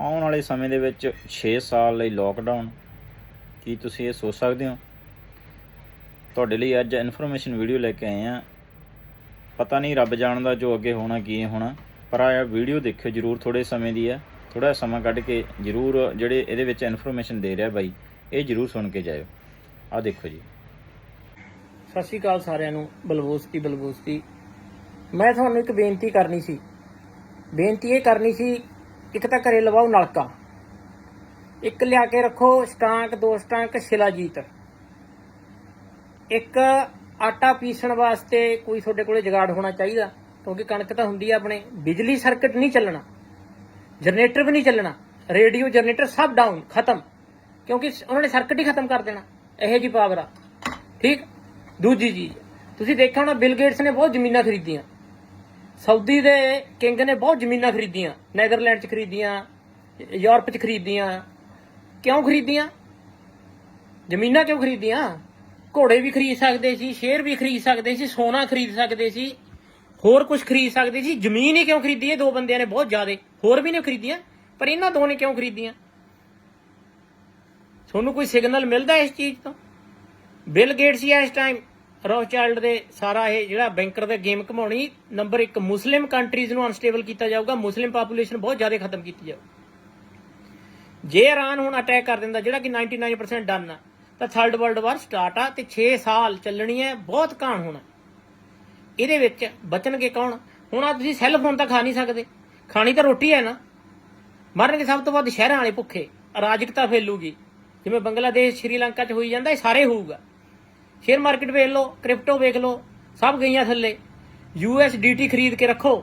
ਆਉਣ ਵਾਲੇ ਸਮੇਂ ਦੇ ਵਿੱਚ 6 ਸਾਲ ਲਈ ਲੋਕਡਾਊਨ ਕੀ ਤੁਸੀਂ ਇਹ ਸੋਚ ਸਕਦੇ ਹੋ? ਤੁਹਾਡੇ ਲਈ ਅੱਜ ਇਨਫੋਰਮੇਸ਼ਨ ਵੀਡੀਓ ਲੈ ਕੇ ਆਏ ਆ ਪਤਾ ਨਹੀਂ ਰੱਬ ਜਾਣਦਾ ਜੋ ਅੱਗੇ ਹੋਣਾ, ਕੀ ਹੋਣਾ, ਪਰ ਆ ਵੀਡੀਓ ਦੇਖਿਓ, ਜਰੂਰ ਥੋੜੇ ਸਮੇਂ ਦੀ ਹੈ ਥੋੜਾ ਸਮਾਂ ਕੱਢ ਕੇ ਜਰੂਰ ਜਿਹੜੇ ਇਹਦੇ ਵਿੱਚ ਇਨਫੋਰਮੇਸ਼ਨ ਦੇ ਰਿਹਾ ਬਾਈ, ਇਹ ਜਰੂਰ ਸੁਣ ਕੇ ਜਾਇਓ। ਆ ਦੇਖੋ ਜੀ। ਸਤਿ ਸ਼੍ਰੀ ਅਕਾਲ ਸਾਰਿਆਂ ਨੂੰ, ਬਲਬੋਸਤੀ ਬਲਬੋਸਤੀ। ਮੈਂ ਤੁਹਾਨੂੰ ਇੱਕ ਬੇਨਤੀ ਕਰਨੀ ਸੀ। ਬੇਨਤੀ ਇਹ ਕਰਨੀ ਸੀ ਇੱਕ ਤਾਂ ਘਰੇ ਲਵਾਓ ਨਲਕਾ। ਇੱਕ ਲਿਆ ਕੇ ਰੱਖੋ ਸਟਾਂਕ, ਦੋ ਸਟਾਂਕ ਸ਼ਿਲਾਜੀਤ ਇੱਕ ਆਟਾ ਪੀਸਣ ਵਾਸਤੇ ਕੋਈ ਤੁਹਾਡੇ ਕੋਲੇ ਜਗਾੜ ਹੋਣਾ ਚਾਹੀਦਾ, ਕਿਉਂਕਿ ਕਣਕ ਤਾਂ ਹੁੰਦੀ ਆ ਆਪਣੇ। ਬਿਜਲੀ ਸਰਕਟ ਨਹੀਂ ਚੱਲਣਾ, ਜਨਰੇਟਰ ਵੀ ਨਹੀਂ ਚੱਲਣਾ, ਰੇਡੀਓ, ਜਨਰੇਟਰ ਸਭ ਡਾਊਨ ਖਤਮ। ਕਿਉਂਕਿ ਉਹਨਾਂ ਨੇ ਸਰਕਟ ਹੀ ਖਤਮ ਕਰ ਦੇਣਾ, ਇਹੋ ਜੀ ਪਾਵਰ ਆ। ਠੀਕ? ਦੂਜੀ ਚੀਜ਼, ਤੁਸੀਂ ਦੇਖਿਆ ਹੋਣਾ ਬਿਲ ਗੇਟਸ ਨੇ ਬਹੁਤ ਜ਼ਮੀਨਾਂ ਖਰੀਦੀਆਂ। ਸਾਊਦੀ ਦੇ ਕਿੰਗ ਨੇ ਬਹੁਤ ਜ਼ਮੀਨਾਂ ਖਰੀਦੀਆਂ, ਨੈਦਰਲੈਂਡ 'ਚ ਖਰੀਦੀਆਂ, ਯੂਰਪ 'ਚ ਖਰੀਦੀਆਂ। ਕਿਉਂ ਖਰੀਦੀਆਂ? ਜ਼ਮੀਨਾਂ ਕਿਉਂ ਖਰੀਦੀਆਂ? ਘੋੜੇ ਵੀ ਖਰੀਦ ਸਕਦੇ ਸੀ ਸ਼ੇਰ ਵੀ ਖਰੀਦ ਸਕਦੇ ਸੀ, ਸੋਨਾ ਖਰੀਦ ਸਕਦੇ ਸੀ, ਹੋਰ ਕੁਝ ਖਰੀਦ ਸਕਦੇ ਸੀ। ਜ਼ਮੀਨ ਹੀ ਕਿਉਂ ਖਰੀਦੀ ਇਹ ਦੋ ਬੰਦਿਆਂ ਨੇ ਬਹੁਤ ਜ਼ਿਆਦਾ, ਹੋਰ ਵੀ ਨੇ ਖਰੀਦੀਆਂ, ਪਰ ਇਹਨਾਂ ਦੋ ਨੇ ਕਿਉਂ ਖਰੀਦੀਆਂ? ਤੁਹਾਨੂੰ ਕੋਈ ਸਿਗਨਲ ਮਿਲਦਾ ਇਸ ਚੀਜ਼ ਤੋਂ? ਬਿਲ ਗੇਟਸ ਹੀ ਇਸ ਟਾਈਮ ਰੋਚਾਈਲਡ ਦੇ ਸਾਰਾ ਇਹ ਜਿਹੜਾ ਬੈਂਕਰ ਦੇ ਗੇਮ ਘਮਾਉਣੀ ਨੰਬਰ 1 ਮੁਸਲਿਮ ਕੰਟਰੀਜ਼ ਨੂੰ ਅਨਸਟੇਬਲ ਕੀਤਾ ਜਾਊਗਾ, ਮੁਸਲਿਮ ਪਾਪੂਲੇਸ਼ਨ ਬਹੁਤ ਜ਼ਿਆਦਾ ਖਤਮ ਕੀਤੀ ਜਾਊ। ਜੇ ਇਰਾਨ ਹੁਣ ਅਟੈਕ ਕਰ ਦਿੰਦਾ, ਜਿਹੜਾ ਕਿ 99% ਡਨ ਆ, ਤਾਂ ਥਰਡ ਵਰਲਡ ਵਾਰ ਸਟਾਰਟ ਆ ਤੇ 6 ਸਾਲ ਚੱਲਣੀ ਹੈ, ਬਹੁਤ ਕਾਣ ਹੋਣਾ। ਇਹਦੇ ਵਿੱਚ ਬਚਣਗੇ ਕੌਣ? ਹੁਣ ਆ ਤੁਸੀਂ ਸੈੱਲ ਫੋਨ ਤਾਂ ਖਾ ਨਹੀਂ ਸਕਦੇ। ਖਾਣੀ ਤਾਂ ਰੋਟੀ ਹੈ ਨਾ। ਮਰਨਗੇ ਸਭ ਤੋਂ ਵੱਧ ਸ਼ਹਿਰਾਂ ਵਾਲੇ ਭੁੱਖੇ। ਅਰਾਜਕਤਾ ਫੈਲੂਗੀ। ਜਿਵੇਂ ਬੰਗਲਾਦੇਸ਼, ਸ਼੍ਰੀਲੰਕਾ 'ਚ ਹੋਈ ਜਾਂਦਾ, ਇਹ ਸਾਰੇ ਹੋਊਗਾ। ਸ਼ੇਅਰ ਮਾਰਕੀਟ ਵੇਖ ਲਓ ਕ੍ਰਿਪਟੋ ਵੇਖ ਲਓ, ਸਭ ਗਈਆਂ ਥੱਲੇ। ਯੂਐਸਡੀਟੀ ਖਰੀਦ ਕੇ ਰੱਖੋ।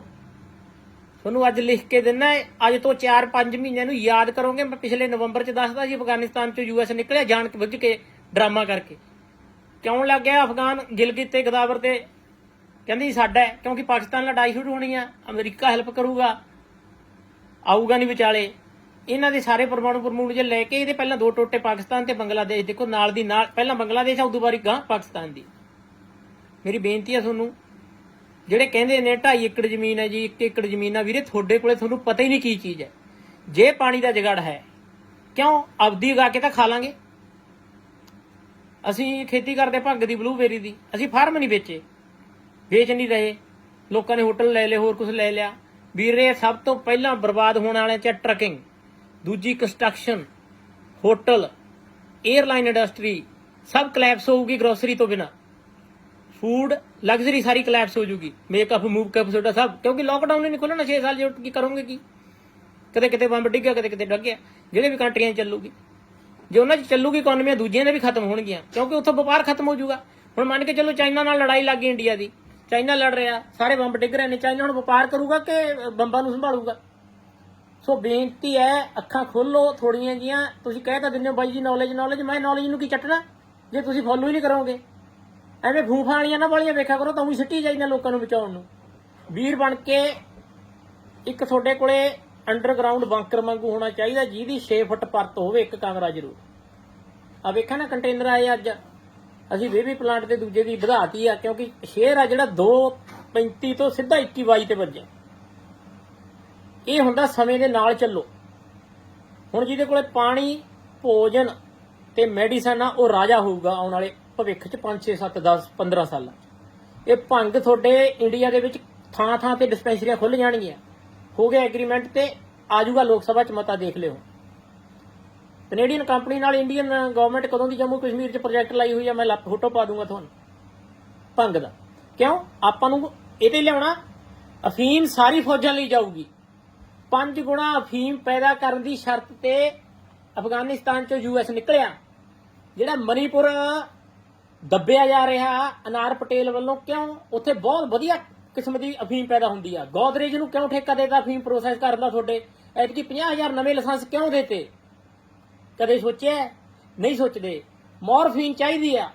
ਤੁਹਾਨੂੰ ਅੱਜ ਲਿਖ ਕੇ ਦਿੰਨਾ ਅੱਜ ਤੋਂ 4-5 ਮਹੀਨਿਆਂ ਨੂੰ ਯਾਦ ਕਰੋਗੇ, ਮੈਂ ਪਿਛਲੇ ਨਵੰਬਰ 'ਚ ਦੱਸਦਾ ਸੀ, ਅਫਗਾਨਿਸਤਾਨ 'ਚੋਂ ਯੂਐਸ ਨਿਕਲਿਆ, ਜਾਣ ਕੇ ਬੁੱਝ ਕੇ ਡਰਾਮਾ ਕਰਕੇ। ਕਿਉਂ ਲੱਗ ਗਿਆ ਅਫਗਾਨ ਗਿਲਗਿਤ ਤੇ ਗਦਾਵਰ ਤੇ? ਕਹਿੰਦੀ ਸਾਡਾ ਕਿਉਂਕਿ ਪਾਕਿਸਤਾਨ ਲੜਾਈ ਸ਼ੁਰੂ ਹੋਣੀ ਆ, ਅਮਰੀਕਾ ਹੈਲਪ ਕਰੂਗਾ, ਆਊਗਾ ਨਹੀਂ ਵਿਚਾਲੇ। ਇਹਨਾਂ ਦੇ ਸਾਰੇ ਪਰਮਾਣੂ ਪਰਮੂਣ ਜੇ ਲੈ ਕੇ ਇਹਦੇ ਪਹਿਲਾਂ ਦੋ ਟੋਟੇ ਪਾਕਿਸਤਾਨ ਤੇ ਬੰਗਲਾਦੇਸ਼, ਦੇਖੋ ਨਾਲ ਦੀ ਨਾਲ, ਪਹਿਲਾਂ ਬੰਗਲਾਦੇਸ਼ ਆ ਆਉ ਦੁਬਾਰੀ ਗਾਂ ਪਾਕਿਸਤਾਨ ਦੀ। ਮੇਰੀ ਬੇਨਤੀ ਆ ਤੁਹਾਨੂੰ, ਜਿਹੜੇ ਕਹਿੰਦੇ ਨੇ 2.5 ਏਕੜ ਜ਼ਮੀਨ ਹੈ ਜੀ 1 ਏਕੜ ਜ਼ਮੀਨ ਆ, ਵੀਰੇ, ਤੁਹਾਡੇ ਕੋਲੇ ਤੁਹਾਨੂੰ ਪਤਾ ਹੀ ਨਹੀਂ ਕੀ ਚੀਜ਼ ਹੈ। ਜੇ ਪਾਣੀ ਦਾ ਜਗੜ ਹੈ, ਕਿਉਂ? ਆਪਦੀ ਉਗਾ ਕੇ ਤਾਂ ਖਾ ਲਾਂਗੇ। ਅਸੀਂ ਖੇਤੀ ਕਰਦੇ ਭੰਗ ਦੀ ਬਲੂਬੇਰੀ ਦੀ, ਅਸੀਂ ਫਾਰਮ ਨਹੀਂ ਵੇਚੇ, ਵੇਚ ਨਹੀਂ ਰਹੇ। ਲੋਕਾਂ ਨੇ ਹੋਟਲ ਲੈ ਲਏ, ਹੋਰ ਕੁਝ ਲੈ ਲਿਆ। ਵੀਰੇ, ਸਭ ਤੋਂ ਪਹਿਲਾਂ ਬਰਬਾਦ ਹੋਣ ਵਾਲਿਆਂ ਚ ਟਰਕਿੰਗ। ਦੂਜੀ ਕੰਸਟਰਕਸ਼ਨ, ਹੋਟਲ 에ਅਰਲਾਈਨ ਇੰਡਸਟਰੀ, ਸਭ ਕਲੈਪਸ ਹੋਊਗੀ ਗਰੋਸਰੀ ਤੋਂ ਬਿਨਾ। ਫੂਡ, ਲਗਜ਼ਰੀ ਸਾਰੀ ਕਲੈਪਸ ਹੋ ਜੂਗੀ। ਮੇਕਅਪ ਮੂਵਕਅਪ ਸੋਡਾ ਸਭ, ਕਿਉਂਕਿ ਲੋਕਡਾਊਨ ਹੀ ਨਹੀਂ ਖੁੱਲਣਾ 6 ਸਾਲ ਜੇ ਕੀ ਕਰੋਗੇ ਕੀ? ਕਦੇ ਕਿਤੇ ਬੰਬ ਡਿੱਗਿਆ ਕਦੇ ਕਿਤੇ ਡੱਗਿਆ ਜਿਹੜੇ ਵੀ ਕੰਟਰੀਆਂ 'ਚ ਚੱਲੂਗੀ। ਜੇ ਉਹਨਾਂ 'ਚ ਚੱਲੂਗੀ ਇਕਨੋਮੀਆਂ ਦੂਜੀਆਂ ਦੇ ਵੀ ਖਤਮ ਹੋਣਗੀਆਂ। ਕਿਉਂਕਿ ਉੱਥੋਂ ਵਪਾਰ ਖਤਮ ਹੋ ਜਾਊਗਾ ਹੁਣ ਮੰਨ ਕੇ ਚੱਲੋ ਚਾਈਨਾ ਨਾਲ ਲੜਾਈ ਲੱਗ ਗਈ ਇੰਡੀਆ ਦੀ। ਚਾਈਨਾ ਲੜ ਰਿਹਾ, ਸਾਰੇ ਬੰਬ ਡਿੱਗ ਰਹੇ ਨੇ। ਚਾਈਨਾ ਹੁਣ ਵਪਾਰ ਕਰੂਗਾ ਕਿ ਬੰਬਾਂ ਨੂੰ ਸੰਭਾਲੂਗਾ? ਸੋ ਬੇਨਤੀ ਹੈ, ਅੱਖਾਂ ਖੋਲੋ ਥੋੜੀਆਂ ਜੀਆਂ। ਤੁਸੀਂ ਕਹਿ ਤਾਂ ਦਿੰਦੇ ਹੋ, ਬਾਈ ਜੀ ਨੌਲੇਜ ਨੌਲੇਜ ਮੈਂ ਨੌਲੇਜ ਨੂੰ ਕੀ ਚੱਟਣਾ? ਜੇ ਤੁਸੀਂ ਫੋਲੋ ਹੀ ਨਹੀਂ ਕਰੋਗੇ। ਐਵੇਂ ਫੂਫਾਂ ਵਾਲੀਆਂ ਨਾ ਵਾਲੀਆਂ ਵੇਖਿਆ ਕਰੋ, ਤਾਂ ਵੀ ਸਿੱਟੀ ਜਾਈਦਾ ਲੋਕਾਂ ਨੂੰ ਬਚਾਉਣ ਨੂੰ। ਵੀਰ ਬਣ ਕੇ ਇੱਕ ਤੁਹਾਡੇ ਕੋਲੇ ਅੰਡਰਗਰਾਉਂਡ ਬੰਕਰ ਵਾਂਗੂ ਹੋਣਾ ਚਾਹੀਦਾ, ਜਿਹਦੀ 6 ਫੁੱਟ ਪਰਤ ਹੋਵੇ, ਇੱਕ ਕਮਰਾ ਜ਼ਰੂਰ। ਆ ਵੇਖਿਆ ਨਾ ਕੰਟੇਨਰ ਆਏ ਅੱਜ। ਅਸੀਂ ਬੇਬੀ ਪਲਾਂਟ ਦੇ ਦੂਜੇ ਦੀ ਵਧਾਤੀ ਆ, ਕਿਉਂਕਿ ਸ਼ੇਅਰ ਆ ਜਿਹੜਾ 2.35 ਤੋਂ ਸਿੱਧਾ 21 ਤੇ ਵੱਜਿਆ। ਇਹ ਹੁੰਦਾ ਸਮੇਂ ਦੇ ਨਾਲ ਚੱਲੋ। ਹੁਣ ਜਿਹਦੇ ਕੋਲੇ ਪਾਣੀ, ਭੋਜਨ ਤੇ ਮੈਡੀਸਨ ਆ, ਉਹ ਰਾਜਾ ਹੋਊਗਾ ਆਉਣ ਵਾਲੇ ਭਵਿੱਖ ਚ 5 6 7 10 15 ਸਾਲਾਂ 'ਚ। ਇਹ ਭੰਗ ਤੁਹਾਡੇ ਇੰਡੀਆ ਦੇ ਵਿੱਚ ਥਾਂ ਥਾਂ ਤੇ ਡਿਸਪੈਂਸਰੀਆਂ ਖੁੱਲ ਜਾਣਗੀਆਂ। ਹੋ ਗਿਆ ਐਗਰੀਮੈਂਟ ਤੇ ਆਜੂਗਾ ਲੋਕ ਸਭਾ ਚ ਮਤਾ ਦੇਖ ਲਿਓ। ਕੈਨੇਡੀਅਨ ਕੰਪਨੀ ਨਾਲ ਇੰਡੀਅਨ ਗਵਰਨਮੈਂਟ ਕਦੋਂ ਦੀ ਜੰਮੂ ਕਸ਼ਮੀਰ ਚ ਪ੍ਰੋਜੈਕਟ ਲਾਈ ਹੋਈ ਆ, ਮੈਂ ਲਾ- ਫੋਟੋ ਪਾ ਦੂੰਗਾ ਤੁਹਾਨੂੰ। ਭੰਗ ਦਾ। ਕਿਉਂ? ਆਪਾਂ ਨੂੰ ਇਹਦੇ ਲਿਆਉਣਾ, ਅਫੀਮ ਸਾਰੀ ਫੌਜਾਂ ਲਈ ਜਾਊਗੀ। ਪੰਜ ਗੁਣਾ ਅਫੀਮ ਪੈਦਾ ਕਰਨ ਦੀ ਸ਼ਰਤ ਤੇ ਅਫਗਾਨਿਸਤਾਨ ਚੋਂ ਯੂਐਸ ਨਿਕਲਿਆ, ਜਿਹੜਾ ਮਨੀਪੁਰ ਦੱਬਿਆ ਜਾ ਰਿਹਾ ਅਨਾਰ ਪਟੇਲ ਵੱਲੋਂ ਕਿਉਂ? ਉੱਥੇ ਬਹੁਤ ਵਧੀਆ ਕਿਸਮ ਦੀ ਅਫੀਮ ਪੈਦਾ ਹੁੰਦੀ ਆ। ਗੋਦਰੇਜ ਨੂੰ ਕਿਉਂ ਠੇਕਾ ਦੇਤਾ ਅਫੀਮ ਪ੍ਰੋਸੈਸ ਕਰਨ ਦਾ ਤੁਹਾਡੇ? ਐਤਕੀ 50000 ਨਵੇਂ ਲਾਇਸੈਂਸ ਕਿਉਂ ਦੇਤੇ? ਕਦੇ ਸੋਚਿਆ ਨਹੀਂ ਸੋਚਦੇ। ਮੋਰਫੀਨ ਚਾਹੀਦੀ ਆ।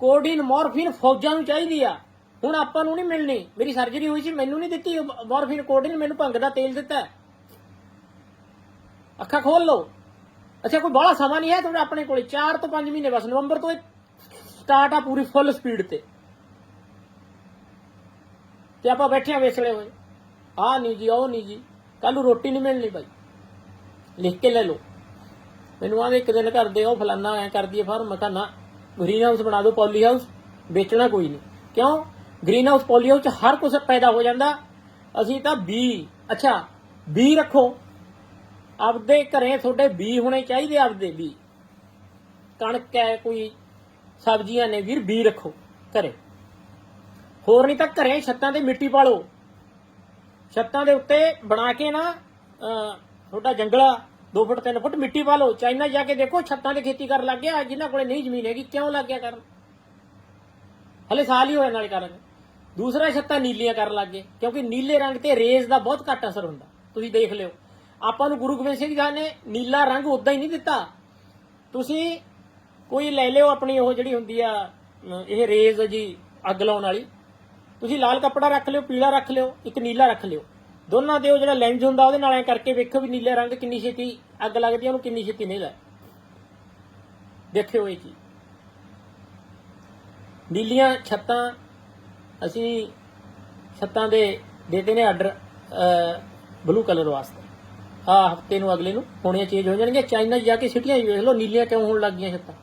ਕੋਡੀਨ ਮੋਰਫੀਨ ਫੌਜਾਂ ਨੂੰ ਚਾਹੀਦੀ ਆ। ਹੁਣ ਆਪਾਂ ਨੂੰ ਨਹੀਂ ਮਿਲਣੀ। ਮੇਰੀ ਸਰਜਰੀ ਹੋਈ ਸੀ, ਮੈਨੂੰ ਨਹੀਂ ਦਿੱਤੀ। ਮੋਰਫੀਨ ਕੋਡੀਨ ਮੈਨੂੰ ਭੰਗ ਦਾ ਤੇਲ ਦਿੱਤਾ। ਅੱਖਾਂ ਖੋਲ ਲਓ। ਅੱਛਾ, ਕੋਈ ਬੜਾ ਸਮਾਂ ਨਹੀਂ ਹੈ ਤੁਹਾਡੇ ਆਪਣੇ ਕੋਲੇ। 4 ਤੋਂ 5 ਮਹੀਨੇ ਬਸ, ਨਵੰਬਰ ਤੋਂ ਸਟਾਰਟ ਆ ਪੂਰੀ ਫੁੱਲ ਸਪੀਡ ਤੇ। ਤੇ ਆਪਾਂ ਬੈਠੇ ਆ ਵੇਸਲੇ ਹੋਏ। ਆ ਨਹੀਂ ਜੀ, ਉਹ ਨਹੀਂ ਜੀ। ਕੱਲ ਨੂੰ ਰੋਟੀ ਨਹੀਂ ਮਿਲਣੀ ਭਾਈ ਲਿਖ ਕੇ ਲੈ ਲਓ। ਮੈਨੂੰ ਆਂਦੇ ਇੱਕ ਦਿਨ ਕਰਦੇ ਉਹ ਫਲਾਨਾ ਐ ਕਰਦੀ ਐ ਫਾਰਮ ਮੈਂ ਕਿਹਾ ਨਾ ਗ੍ਰੀਨ ਹਾਊਸ ਬਣਾ ਦਿਓ ਪੋਲੀ ਹਾਊਸ ਵੇਚਣਾ ਕੋਈ ਨਹੀਂ। ਕਿਉਂ? ਗ੍ਰੀਨ ਹਾਊਸ ਪੋਲੀਓ ਚ ਹਰ ਕੁਝ ਪੈਦਾ ਹੋ ਜਾਂਦਾ। ਅਸੀਂ ਤਾਂ ਬੀ ਅੱਛਾ ਬੀ ਰੱਖੋ। ਆਪਦੇ ਘਰੇ ਤੁਹਾਡੇ ਬੀ ਹੋਣੇ ਚਾਹੀਦੇ ਆਪਦੇ ਬੀ। ਕਣਕ ਹੈ ਕੋਈ ਸਬਜ਼ੀਆਂ ਨੇ ਵੀਰ ਬੀ ਰੱਖੋ ਘਰੇ। ਹੋਰ ਨਹੀਂ ਤਾਂ ਘਰੇ ਛੱਤਾਂ ਤੇ ਮਿੱਟੀ ਪਾ ਲਓ ਛੱਤਾਂ ਦੇ ਉੱਤੇ ਬਣਾ ਕੇ ਨਾ ਅਹ, ਤੁਹਾਡਾ ਜੰਗਲਾ 2 ਫੁੱਟ 3 ਫੁੱਟ ਮਿੱਟੀ ਪਾ ਲਓ ਚਾਈਨਾ ਜਾ ਕੇ ਦੇਖੋ ਛੱਤਾਂ ਤੇ ਖੇਤੀ ਕਰਨ ਲੱਗ ਗਿਆ। ਜਿਨ੍ਹਾਂ ਕੋਲੇ ਨਹੀਂ ਜ਼ਮੀਨ ਹੈਗੀ ਕਿਉਂ ਲੱਗ ਗਿਆ ਕਰਨ? ਹਲੇ ਸਾਲ ਹੀ ਹੋਇਆ ਨਾਲ ਕਰਨ। ਦੂਸਰਾ ਛੱਤਾਂ ਨੀਲੀਆਂ ਕਰਨ ਲੱਗ ਗਏ, ਕਿਉਂਕਿ ਨੀਲੇ ਰੰਗ ਤੇ ਰੇਜ਼ ਦਾ ਬਹੁਤ ਘੱਟ ਅਸਰ ਹੁੰਦਾ, ਤੁਸੀਂ ਦੇਖ ਲਿਓ। ਆਪਾਂ ਨੂੰ ਗੁਰੂ ਗੋਬਿੰਦ ਸਿੰਘ ਜੀ ਨੇ ਨੀਲਾ ਰੰਗ ਉਦਾਂ ਹੀ ਨਹੀਂ ਦਿੱਤਾ। ਤੁਸੀਂ ਕੋਈ ਲੈ ਲਿਓ ਆਪਣੀ ਉਹ ਜਿਹੜੀ ਹੁੰਦੀ ਆ ਇਹ ਰੇਜ਼ ਜੀ ਅੱਗ ਲਾਉਣ ਵਾਲੀ। ਤੁਸੀਂ ਲਾਲ ਕੱਪੜਾ ਰੱਖ ਲਿਓ, ਪੀਲਾ ਰੱਖ ਲਿਓ, ਇੱਕ ਨੀਲਾ ਰੱਖ ਲਿਓ। ਦੋਨਾਂ ਦੇ ਉਹ ਜਿਹੜਾ ਲੈਂਜ ਹੁੰਦਾ, ਉਹਦੇ ਨਾਲ ਐ ਕਰਕੇ ਵੇਖੋ ਵੀ ਨੀਲੇ ਰੰਗ ਕਿੰਨੀ ਛੇਤੀ ਅੱਗ ਲੱਗਦੀ ਉਹਨੂੰ ਕਿੰਨੀ ਛੇਤੀ ਨਹੀਂ ਲੱਗ ਦੇਖਿਓ ਇਹ ਚੀਜ਼ ਨੀਲੀਆਂ ਛੱਤਾਂ ਅਸੀਂ ਛੱਤਾਂ ਦੇ ਦੇਤੇ ਨੇ ਆਰਡਰ ਬਲੂ ਕਲਰ ਵਾਸਤੇ। ਆ ਹਫ਼ਤੇ ਨੂੰ, ਅਗਲੇ ਨੂੰ ਹੋਣੀਆਂ ਚੇਂਜ ਹੋ ਜਾਣਗੀਆਂ। ਚਾਈਨਾ 'ਚ ਜਾ ਕੇ ਸਿਟੀਆਂ 'ਚ ਵੇਖ ਲਓ, ਨੀਲੀਆਂ ਕਿਉਂ ਹੋਣ ਲੱਗ ਗਈਆਂ ਛੱਤਾਂ?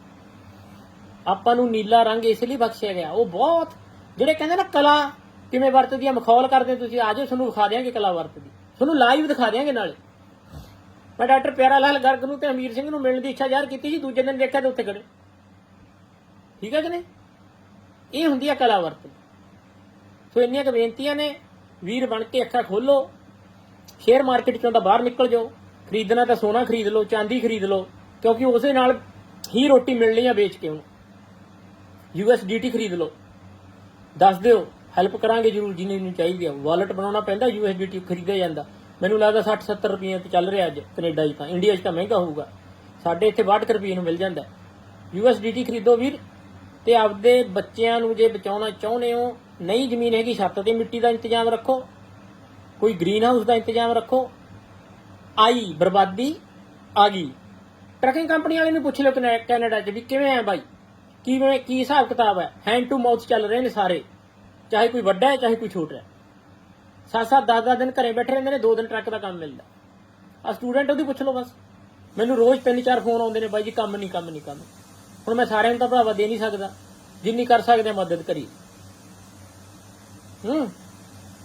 ਆਪਾਂ ਨੂੰ ਨੀਲਾ ਰੰਗ ਇਸ ਲਈ ਬਖਸ਼ਿਆ ਗਿਆ। ਉਹ ਬਹੁਤ, ਜਿਹੜੇ ਕਹਿੰਦੇ ਨਾ ਕਲਾ ਕਿਵੇਂ ਵਰਤਦੀ ਆ, ਮਖੌਲ ਕਰਦੇ ਤੁਸੀਂ ਆਜੋ ਤੁਹਾਨੂੰ ਵਿਖਾ ਦਿਆਂਗੇ ਕਲਾ ਵਰਤਦੀ। ਤੁਹਾਨੂੰ ਲਾਈਵ ਦਿਖਾ ਦਿਆਂਗੇ ਨਾਲੇ। ਮੈਂ ਡਾਕਟਰ ਪਿਆਰਾ ਲਾਲ ਗਰਗ ਨੂੰ ਤੇ ਅਮੀਰ ਸਿੰਘ ਨੂੰ ਮਿਲਣ ਦੀ ਇੱਛਾ ਜ਼ਾਹਰ ਕੀਤੀ ਸੀ, ਦੂਜੇ ਦਿਨ ਦੇਖਿਆ ਤੇ ਉੱਥੇ ਖੜੇ। ਠੀਕ ਹੈ ਕਿ ਨਹੀਂ? ਇਹ ਹੁੰਦੀ ਆ ਕਲਾ ਵਰਤਦੀ ਸੋ ਇੰਨੀਆਂ ਕੁ ਬੇਨਤੀਆਂ ਨੇ, ਵੀਰ ਬਣ ਕੇ ਅੱਖਾਂ ਖੋਲੋ ਸ਼ੇਅਰ ਮਾਰਕੀਟ ਚੋਂ ਤਾਂ ਬਾਹਰ ਨਿਕਲ ਜਾਓ, ਖਰੀਦਣਾ ਤਾਂ ਸੋਨਾ ਖਰੀਦ ਲਓ, ਚਾਂਦੀ ਖਰੀਦ ਲਓ, ਕਿਉਂਕਿ ਉਸੇ ਨਾਲ ਹੀ ਰੋਟੀ ਮਿਲਣੀ ਆ ਵੇਚ ਕੇ ਉਹਨੂੰ ਯੂਐਸਡੀਟੀ ਖਰੀਦ ਲਓ। ਦੱਸ ਦਿਓ ਹੈਲਪ ਕਰਾਂਗੇ ਜਰੂਰ, ਜਿਹਨੇ ਨੂੰ ਚਾਹੀਦੀ ਆ। ਵਾਲਟ ਬਣਾਉਣਾ ਪੈਂਦਾ ਯੂਐਸਡੀਟੀ ਖਰੀਦਿਆ ਜਾਂਦਾ। ਮੈਨੂੰ ਲੱਗਦਾ 60 70 ਰੁਪਏ ਤੇ ਚੱਲ ਰਿਹਾ ਅੱਜ ਕੈਨੇਡਾ 'ਚ ਤਾਂ। ਇੰਡੀਆ 'ਚ ਤਾਂ ਮਹਿੰਗਾ ਹੋਊਗਾ। ਸਾਡੇ ਇੱਥੇ 62 ਰੁਪਏ ਨੂੰ ਮਿਲ ਜਾਂਦਾ। ਯੂਐਸਡੀਟੀ ਖਰੀਦੋ ਵੀਰ, ਤੇ ਆਪਦੇ ਬੱਚਿਆਂ ਨੂੰ ਜੇ ਬਚਾਉਣਾ ਚਾਹੁੰਦੇ ਹੋ ਨਹੀਂ ਜ਼ਮੀਨ ਹੈਗੀ, ਛੱਤ ਤੇ ਮਿੱਟੀ ਦਾ ਇੰਤਜ਼ਾਮ ਰੱਖੋ, ਕੋਈ ਗ੍ਰੀਨ ਹਾਊਸ ਦਾ ਇੰਤਜ਼ਾਮ ਰੱਖੋ, ਆਈ ਬਰਬਾਦੀ ਆ ਗਈ। ਟਰਕਿੰਗ ਕੰਪਨੀ ਵਾਲੇ ਨੂੰ ਪੁੱਛ ਲਿਓ ਕੈਨੇ- ਕੈਨੇਡਾ 'ਚ ਵੀ ਕਿਵੇਂ ਹੈ ਬਾਈ? ਕਿਵੇਂ, ਕੀ ਹਿਸਾਬ ਕਿਤਾਬ ਹੈ? ਹੈਂਡ ਟੂ ਮਾਊਥ ਚੱਲ ਰਹੇ ਨੇ ਸਾਰੇ, ਚਾਹੇ ਕੋਈ ਵੱਡਾ ਹੈ, ਚਾਹੇ ਕੋਈ ਛੋਟਾ ਹੈ। ਸੱਤ ਸੱਤ 10 10 ਦਿਨ ਘਰੇ ਬੈਠੇ ਰਹਿੰਦੇ ਨੇ, ਦੋ ਦਿਨ ਟਰੱਕ ਦਾ ਕੰਮ ਮਿਲਦਾ। ਆ ਸਟੂਡੈਂਟ ਉਹਦੀ ਪੁੱਛ ਲਓ ਬਸ। ਮੈਨੂੰ ਰੋਜ਼ ਤਿੰਨ ਚਾਰ ਫੋਨ ਆਉਂਦੇ ਨੇ ਬਾਈ ਜੀ, ਕੰਮ ਨਹੀਂ ਕੰਮ ਨਹੀਂ ਕੰਮ। ਹੁਣ ਮੈਂ ਸਾਰਿਆਂ ਨੂੰ ਤਾਂ ਭਰਾਵਾ ਦੇ ਨਹੀਂ ਸਕਦਾ। ਜਿੰਨੀ ਕਰ ਸਕਦੇ ਮਦਦ ਕਰੀ ਹੂੰ।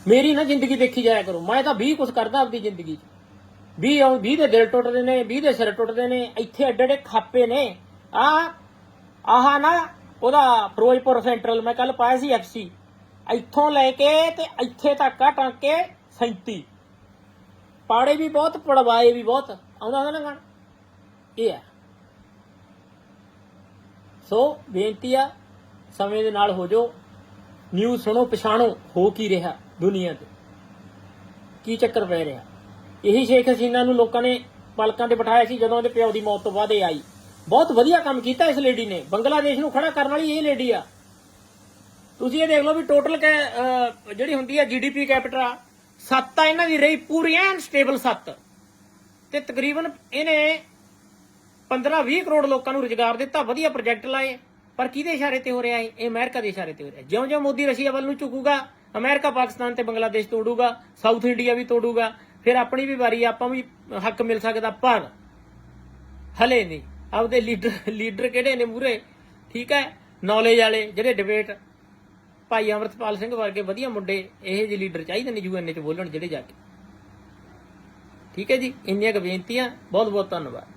ਮੇਰੀ ਨਾ ਜ਼ਿੰਦਗੀ ਦੇਖੀ ਜਾਇਆ ਕਰੋ। ਮੈਂ ਤਾਂ 20 ਕੁਝ ਕਰਦਾ ਆਪਣੀ ਜ਼ਿੰਦਗੀ 'ਚ। 20 ਆਉਂ 20 ਦੇ ਦਿਲ ਟੁੱਟਦੇ ਨੇ 20 ਦੇ ਸਿਰ ਟੁੱਟਦੇ ਨੇ, ਇੱਥੇ ਐਡੇ ਐਡੇ ਖਾਪੇ ਨੇ। ਆ ਆਹ ਨਾ ਉਹਦਾ ਫਿਰੋਜ਼ਪੁਰ ਸੈਂਟਰਲ, ਮੈਂ ਕੱਲ ਪਾਇਆ ਸੀ ਐਫਸੀ। ਇੱਥੋਂ ਲੈ ਕੇ ਤੇ ਇੱਥੇ ਤੱਕ ਆ ਟਾਂਕੇ 37 ਪਾੜੇ ਵੀ ਬਹੁਤ, ਪੜਵਾਏ ਵੀ ਬਹੁਤ। ਆਉਂਦਾ ਹੁੰਦਾ ਨਾ ਗਾਣ? ਇਹ ਆ ਸੋ ਬੇਨਤੀ ਆ, ਸਮੇਂ ਦੇ ਨਾਲ ਹੋ ਜਾਓ। ਨਿਊਜ਼ ਸੁਣੋ ਪਛਾਣੋ ਹੋ ਕੀ ਰਿਹਾ ਦੁਨੀਆ ਤੇ? ਕੀ ਚੱਕਰ ਪੈ ਰਿਹਾ? ਇਹੀ ਸ਼ੇਖ ਹਸੀਨਾ ਨੂੰ ਲੋਕਾਂ ਨੇ ਪਲਕਾਂ ਤੇ ਬਿਠਾਇਆ ਸੀ ਜਦੋਂ ਉਹਦੇ ਪਿਓ ਦੀ ਮੌਤ ਤੋਂ ਬਾਅਦ ਇਹ ਆਈ। ਬਹੁਤ ਵਧੀਆ ਕੰਮ ਕੀਤਾ ਇਸ ਲੇਡੀ ਨੇ। ਬੰਗਲਾਦੇਸ਼ ਨੂੰ ਖੜਾ ਕਰਨ ਵਾਲੀ ਇਹ ਲੇਡੀ ਆ। ਤੁਸੀਂ ਇਹ ਦੇਖ ਲਓ ਵੀ ਟੋਟਲ ਜਿਹੜੀ ਹੁੰਦੀ ਹੈ ਜੀਡੀਪੀ ਕੈਪੀਟਲ ਸੱਤ ਆ ਇਹਨਾਂ ਦੀ ਰਹੀ ਪੂਰੀ ਐਨ ਸਟੇਬਲ ਸੱਤ। ਤੇ ਤਕਰੀਬਨ ਇਹਨੇ 15-20 ਕਰੋੜ ਲੋਕਾਂ ਨੂੰ ਰੁਜ਼ਗਾਰ ਦਿੱਤਾ, ਵਧੀਆ ਪ੍ਰੋਜੈਕਟ ਲਾਏ। ਪਰ ਕਿਹਦੇ ਇਸ਼ਾਰੇ ਤੇ ਹੋ ਰਿਹਾ ਹੈ ਇਹ ਅਮਰੀਕਾ ਦੇ ਇਸ਼ਾਰੇ ਤੇ ਹੋ ਰਿਹਾ। ਜਿਉਂ-ਜਿਉਂ ਮੋਦੀ ਰਸ਼ੀਆ ਵੱਲ ਨੂੰ ਝੁਕੂਗਾ, ਅਮਰੀਕਾ ਪਾਕਿਸਤਾਨ ਤੇ ਬੰਗਲਾਦੇਸ਼ ਤੋੜੂਗਾ, ਸਾਊਥ ਇੰਡੀਆ ਵੀ ਤੋੜੂਗਾ, ਫਿਰ ਆਪਣੀ ਵੀ ਵਾਰੀ ਆਪਾਂ ਵੀ ਹੱਕ ਮਿਲ ਸਕਦਾ, ਪਰ ਹਲੇ ਨਹੀਂ। ਆਪਦੇ ਲੀਡਰ ਲੀਡਰ ਕਿਹੜੇ ਨੇ ਮੂਰੇ ਠੀਕ ਹੈ ਨੌਲੇਜ ਵਾਲੇ, ਜਿਹੜੇ ਡਿਬੇਟ ਭਾਈ ਅਮਰਤਪਾਲ ਸਿੰਘ ਵਰਗੇ ਵਧੀਆ ਮੁੰਡੇ ਇਹ ਜਿਹੇ ਲੀਡਰ ਚਾਹੀਦੇ ਨੇ ਯੂਐਨਏ ਚ ਬੋਲਣ, ਜਿਹੜੇ ਜਾ ਕੇ। ਠੀਕ ਹੈ ਜੀ, ਇੰਨੀਆਂ ਕੁ ਬੇਨਤੀਆਂ ਬਹੁਤ ਬਹੁਤ ਧੰਨਵਾਦ।